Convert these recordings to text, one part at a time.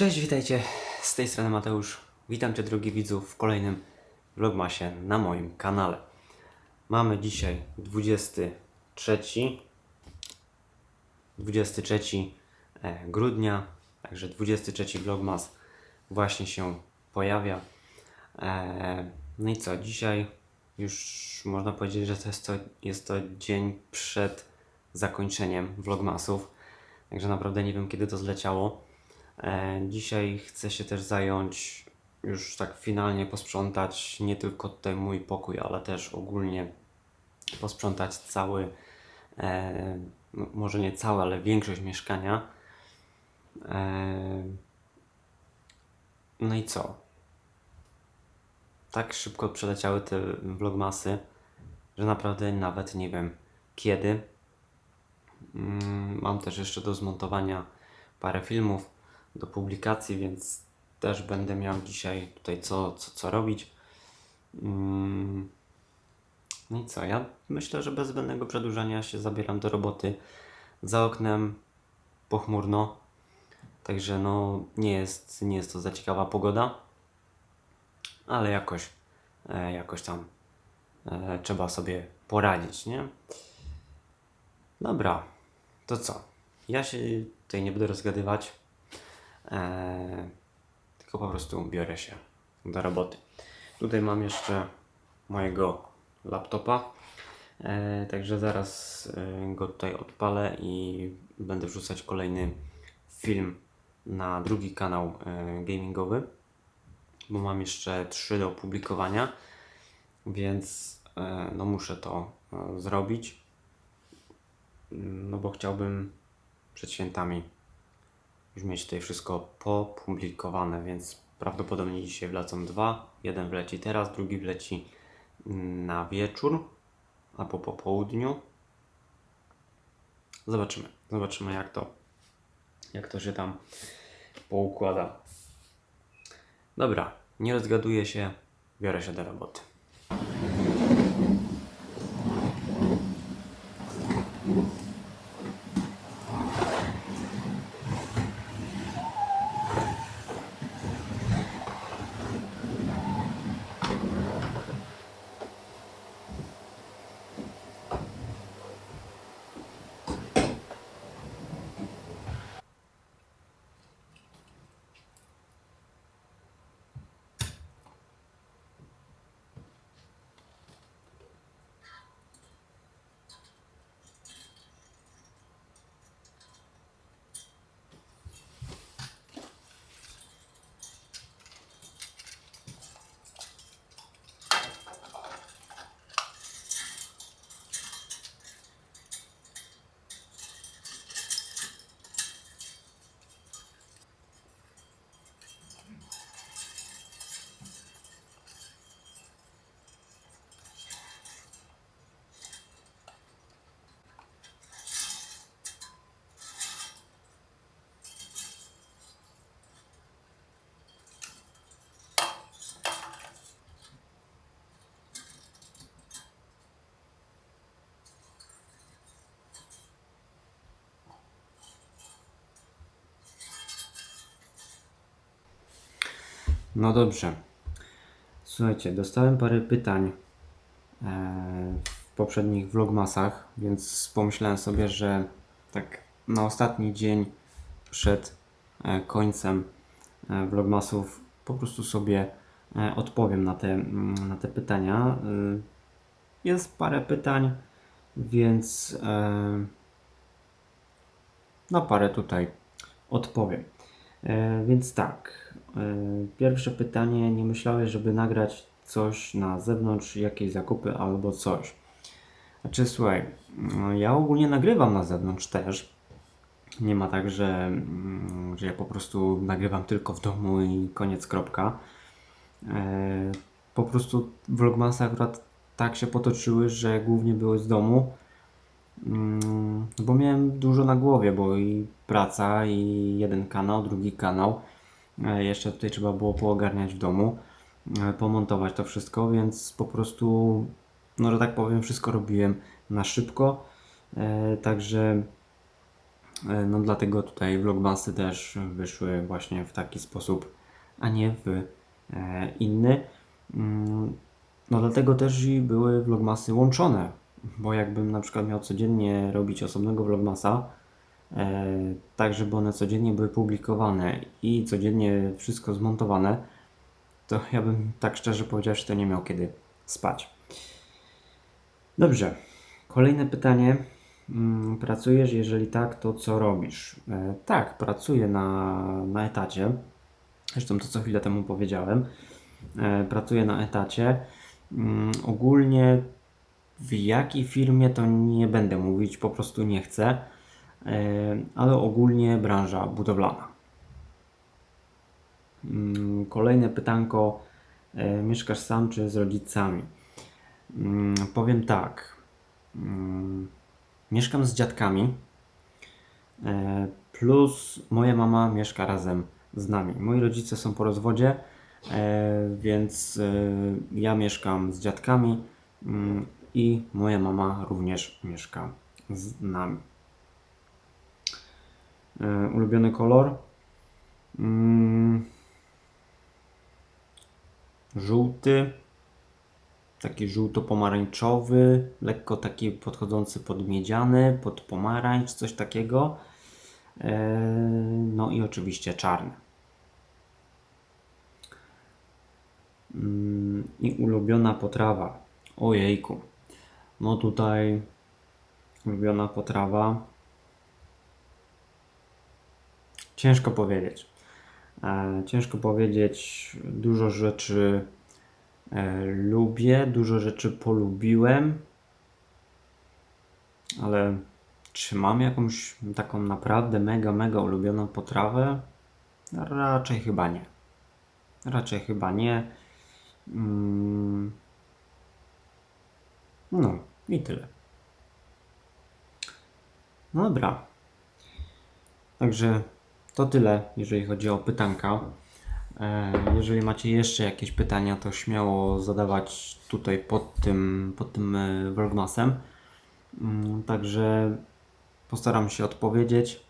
Cześć, witajcie. Z tej strony Mateusz. Witam Cię, drogi widzu, w kolejnym vlogmasie na moim kanale. Mamy dzisiaj 23 23 e, grudnia, także 23 vlogmas właśnie się pojawia. E, No i co, dzisiaj już można powiedzieć, że to jest to, jest to dzień przed zakończeniem vlogmasów. Także naprawdę nie wiem kiedy to zleciało. E, Dzisiaj chcę się też zająć, już tak finalnie posprzątać nie tylko tutaj mój pokój, ale też ogólnie posprzątać cały, e, może nie cały, ale większość mieszkania. E, no i co? Tak szybko przeleciały te vlogmasy, że naprawdę nawet nie wiem kiedy. Mm, Mam też jeszcze do zmontowania parę filmów do publikacji, więc też będę miał dzisiaj tutaj co, co, co robić. Mm, No i co? Ja myślę, że bez zbędnego przedłużania się zabieram do roboty. Za oknem pochmurno, także no nie jest, nie jest to za ciekawa pogoda, ale jakoś, e, jakoś tam e, trzeba sobie poradzić, nie? Dobra, to co? Ja się tutaj nie będę rozgadywać, eee, tylko po prostu biorę się do roboty. Tutaj mam jeszcze mojego laptopa, eee, także zaraz e, go tutaj odpalę i będę wrzucać kolejny film na drugi kanał e, gamingowy, bo mam jeszcze trzy do opublikowania, więc e, no muszę to e, zrobić no bo chciałbym przed świętami już mieć tutaj wszystko popublikowane, więc prawdopodobnie dzisiaj wlecą dwa. Jeden wleci teraz, drugi wleci na wieczór albo po południu. Zobaczymy, zobaczymy jak to, jak to się tam poukłada. Dobra, nie rozgaduję się, biorę się do roboty. No dobrze. Słuchajcie, dostałem parę pytań e, w poprzednich vlogmasach, więc pomyślałem sobie, że tak na ostatni dzień przed e, końcem e, vlogmasów po prostu sobie odpowiem na te, mm, na te pytania. Jest parę pytań, więc na parę tutaj odpowiem. E, więc tak, e, pierwsze pytanie, nie myślałeś, żeby nagrać coś na zewnątrz, jakieś zakupy albo coś? Znaczy słuchaj, no, ja ogólnie nagrywam na zewnątrz też. Nie ma tak, że, mm, że ja po prostu nagrywam tylko w domu i koniec, kropka. E, po prostu vlogmasy akurat tak się potoczyły, że głównie były z domu. Mm, bo miałem dużo na głowie, bo i praca, i jeden kanał, drugi kanał. E, Jeszcze tutaj trzeba było poogarniać w domu, e, pomontować to wszystko, więc po prostu, no że tak powiem, wszystko robiłem na szybko. E, Także No dlatego tutaj vlogmasy też wyszły właśnie w taki sposób, a nie w inny. Mm, No dlatego też i były vlogmasy łączone, bo jakbym na przykład miał codziennie robić osobnego vlogmasa, e, tak żeby one codziennie były publikowane i codziennie wszystko zmontowane, to ja bym tak szczerze powiedziawszy to nie miał kiedy spać. Dobrze. Kolejne pytanie. Mm, Pracujesz? Jeżeli tak, to co robisz? E, tak, pracuję na, na etacie. Zresztą to co chwilę temu powiedziałem. E, pracuję na etacie. Mm, ogólnie w jakiej firmie to nie będę mówić, po prostu nie chcę. E, ale ogólnie branża budowlana. Mm, Kolejne pytanko. E, Mieszkasz sam czy z rodzicami? Mm, Powiem tak. Mm, Mieszkam z dziadkami. e, Plus moja mama mieszka razem z nami. Moi rodzice są po rozwodzie, więc ja mieszkam z dziadkami i moja mama również mieszka z nami. E, Ulubiony kolor? Mm, Żółty taki żółto-pomarańczowy, lekko taki podchodzący pod miedziany, pod pomarańcz, coś takiego. Eee, No i oczywiście czarny. Mm, I ulubiona potrawa. Ojejku. No tutaj ulubiona potrawa. Ciężko powiedzieć. E, Ciężko powiedzieć. Dużo rzeczy e, lubię, dużo rzeczy polubiłem, ale czy mam jakąś taką naprawdę mega, mega ulubioną potrawę? Raczej chyba nie. Raczej chyba nie. Mm. No i tyle. No dobra. Także to tyle, jeżeli chodzi o pytanka. E, Jeżeli macie jeszcze jakieś pytania, to śmiało zadawać tutaj pod tym, pod tym e, vlogmasem. Mm, Także postaram się odpowiedzieć.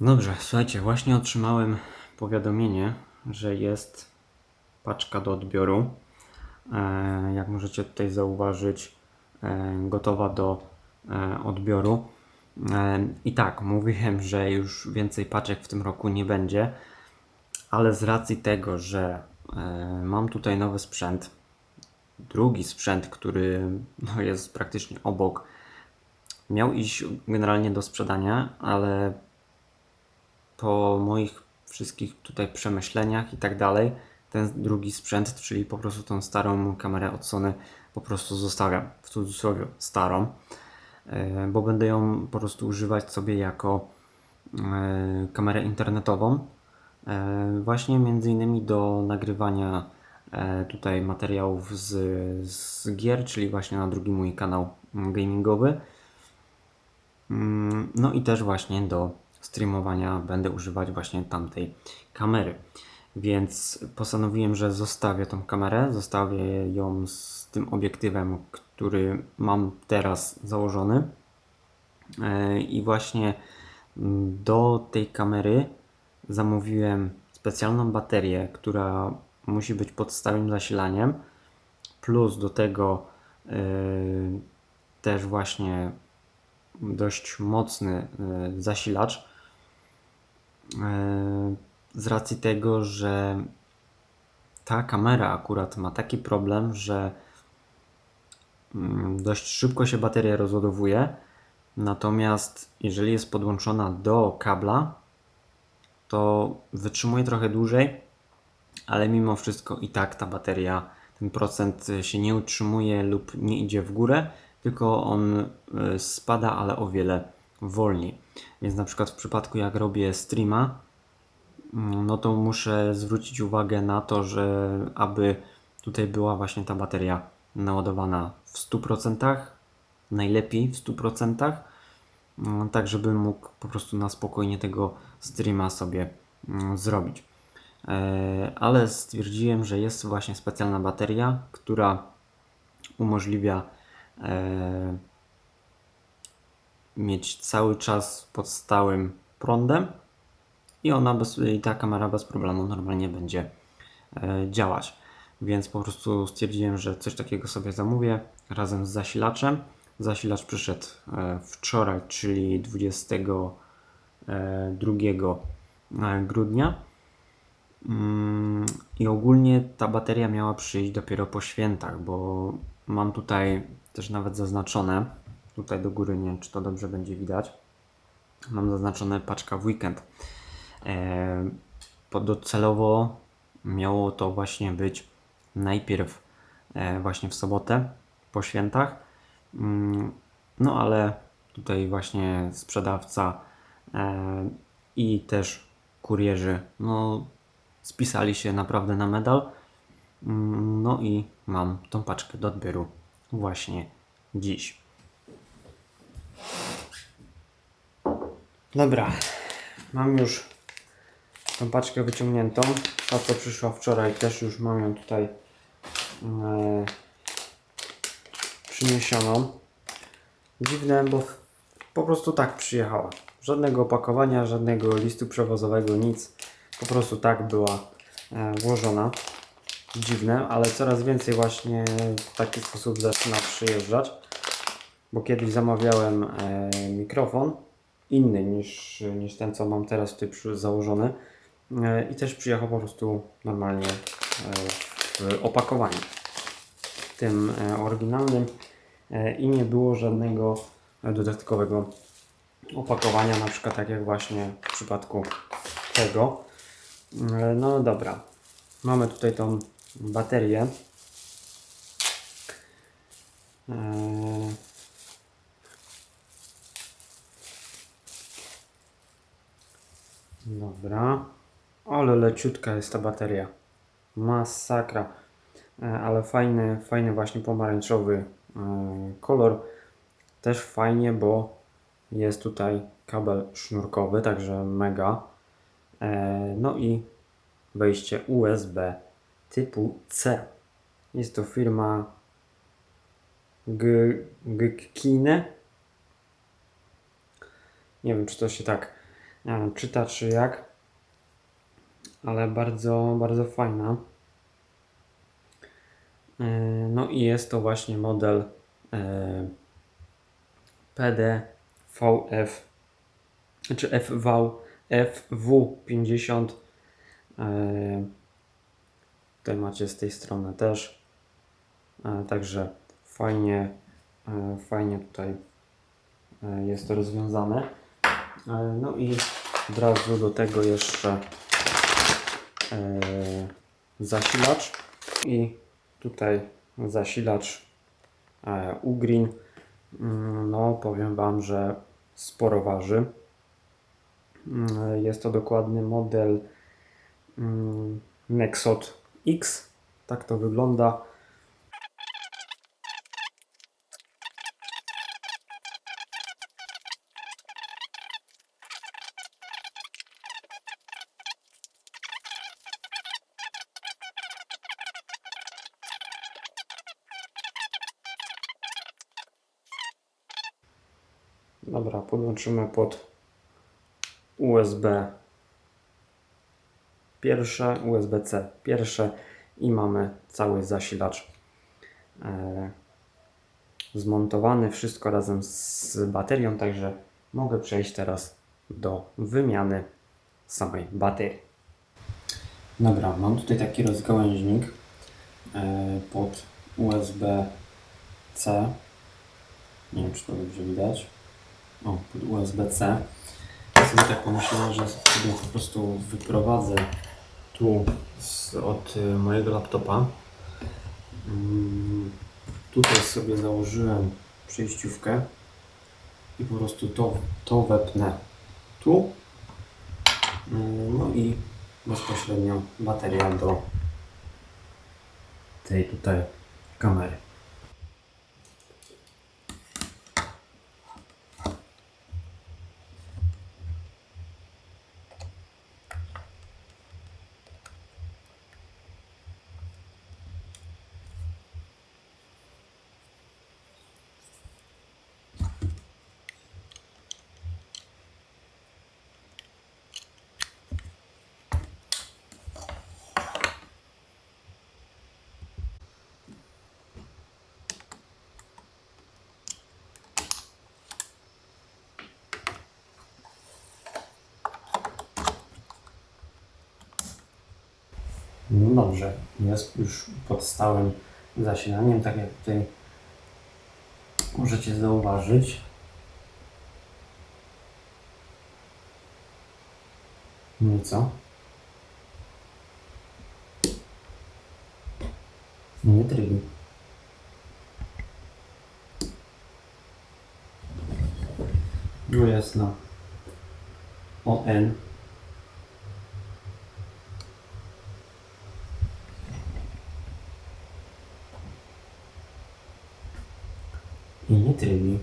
Dobrze, słuchajcie, właśnie otrzymałem powiadomienie, że jest paczka do odbioru. E, Jak możecie tutaj zauważyć, e, gotowa do e, odbioru. I tak, mówiłem, że już więcej paczek w tym roku nie będzie, ale z racji tego, że mam tutaj nowy sprzęt, drugi sprzęt, który no, jest praktycznie obok, miał iść generalnie do sprzedania, ale po moich wszystkich tutaj przemyśleniach i tak dalej, ten drugi sprzęt, czyli po prostu tą starą kamerę od Sony, po prostu zostawiam w cudzysłowie starą, e, bo będę ją po prostu używać sobie jako e, kamerę internetową, e, właśnie między innymi do nagrywania tutaj materiałów z, z gier, czyli właśnie na drugi mój kanał gamingowy. Mm, No i też właśnie do streamowania będę używać właśnie tamtej kamery. Więc postanowiłem, że zostawię tą kamerę, zostawię ją z tym obiektywem, który mam teraz założony. E, I właśnie mm, do tej kamery zamówiłem specjalną baterię, która musi być pod stałym zasilaniem, plus do tego e, też właśnie dość mocny e, zasilacz. Z racji tego, że ta kamera akurat ma taki problem, że mm, dość szybko się bateria rozładowuje. Natomiast jeżeli jest podłączona do kabla, to wytrzymuje trochę dłużej, ale mimo wszystko i tak ta bateria, ten procent się nie utrzymuje lub nie idzie w górę, tylko on y, spada, ale o wiele wolniej. Więc na przykład w przypadku jak robię streama, no to muszę zwrócić uwagę na to, że aby tutaj była właśnie ta bateria naładowana w 100%, najlepiej w 100%, mm, tak żebym mógł po prostu na spokojnie tego streama sobie mm, zrobić. E, Ale stwierdziłem, że jest właśnie specjalna bateria, która umożliwia e, mieć cały czas pod stałym prądem i ona bez, i ta kamera bez problemu normalnie będzie e, działać. Więc po prostu stwierdziłem, że coś takiego sobie zamówię razem z zasilaczem. Zasilacz przyszedł e, wczoraj, czyli 22 e, grudnia. Mm, I ogólnie ta bateria miała przyjść dopiero po świętach, bo mam tutaj też nawet zaznaczone, tutaj do góry, nie wiem czy to dobrze będzie widać, mam zaznaczone paczka w weekend. E, docelowo miało to właśnie być najpierw e, właśnie w sobotę po świętach. Mm, No ale tutaj właśnie sprzedawca e, i też kurierzy no, spisali się naprawdę na medal. Mm, No i mam tą paczkę do odbioru właśnie dziś. Dobra, mam już tą paczkę wyciągniętą. Ta co przyszła wczoraj też już mam ją tutaj e, przyniesioną. Dziwne, bo po prostu tak przyjechała. Żadnego opakowania, żadnego listu przewozowego, nic. Po prostu tak była e, włożona. Dziwne, ale coraz więcej właśnie w taki sposób zaczyna przyjeżdżać. Bo kiedyś zamawiałem e, mikrofon inny niż, niż ten, co mam teraz tutaj założony. E, I też przyjechał po prostu normalnie e, w opakowaniu. Tym e, oryginalnym i nie było żadnego dodatkowego opakowania, na przykład tak jak właśnie w przypadku tego. No dobra, mamy tutaj tą baterię. Dobra. Ale leciutka jest ta bateria. Masakra. E, Ale fajny, fajny właśnie pomarańczowy e, kolor. Też fajnie, bo jest tutaj kabel sznurkowy, także mega. E, No i wejście USB typu C. Jest to firma Gkine. Nie wiem, czy to się tak czyta, czy jak, ale bardzo, bardzo fajna. E, No i jest to właśnie model PDVF, czy FV, FW50. E, Tutaj macie z tej strony też. E, Także fajnie, e, fajnie tutaj jest to rozwiązane. No i od razu do tego jeszcze zasilacz i tutaj zasilacz e, Ugreen. Mm, No, powiem Wam, że sporo waży. Mm, Jest to dokładny model mm, Nexot X. Tak to wygląda. Dobra, podłączymy pod USB pierwsze, USB-C pierwsze i mamy cały zasilacz e, zmontowany, wszystko razem z baterią, także mogę przejść teraz do wymiany samej baterii. Dobra, mam tutaj taki rozgałęźnik e, pod USB-C. Nie wiem, czy to dobrze widać. O, pod USB-C. Ja sobie tak pomyślałem, że sobie po prostu wyprowadzę tu z, od y, mojego laptopa. Mm, tutaj sobie założyłem przejściówkę i po prostu to, to wepnę tu. Mm, No i bezpośrednio bateria do tej tutaj kamery. No dobrze, jest już pod stałym zasilaniem, tak jak tutaj możecie zauważyć. No i co? Nie trybi. Tu jest na ON. I nie trybi.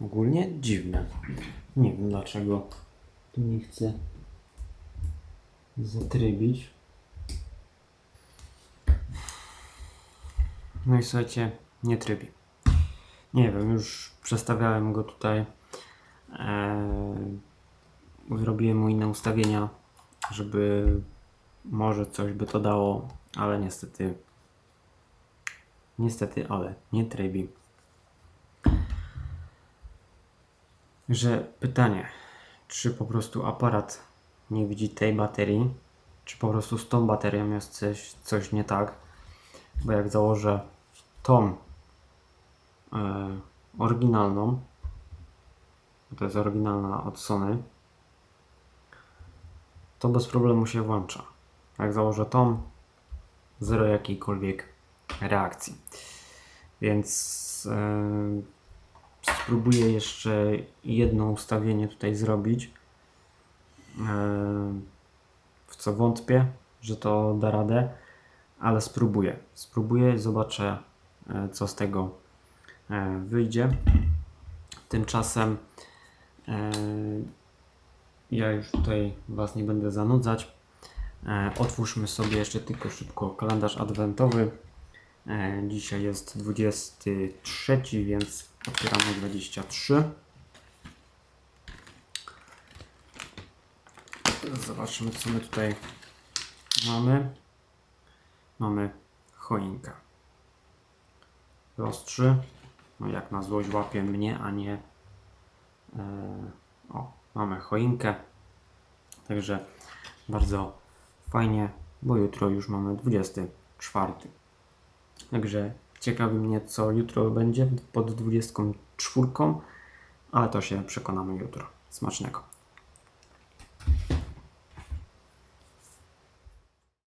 Ogólnie dziwne. Nie wiem dlaczego tu nie chce zatrybić. No i słuchajcie, nie trybi. Nie wiem, już przestawiałem go tutaj. Eee, zrobiłem mu inne ustawienia, żeby może coś by to dało, ale niestety, niestety, ale nie trybi. Że pytanie, czy po prostu aparat nie widzi tej baterii, czy po prostu z tą baterią jest coś, coś nie tak, bo jak założę tą e, oryginalną, to jest oryginalna od Sony, to bez problemu się włącza. Jak założę tą, zero jakiejkolwiek reakcji. Więc e, spróbuję jeszcze jedno ustawienie tutaj zrobić. E, w co wątpię, że to da radę, ale spróbuję. Spróbuję, zobaczę, e, co z tego e, wyjdzie. Tymczasem e, ja już tutaj Was nie będę zanudzać. E, Otwórzmy sobie jeszcze tylko szybko kalendarz adwentowy. E, Dzisiaj jest 23, więc otwieramy 23. Zobaczmy, co my tutaj mamy. Mamy choinkę. 3. No jak na złość łapie mnie, a nie... E, o, mamy choinkę. Także bardzo fajnie, bo jutro już mamy 24. Także ciekawi mnie, co jutro będzie pod 24, ale to się przekonamy jutro. Smacznego.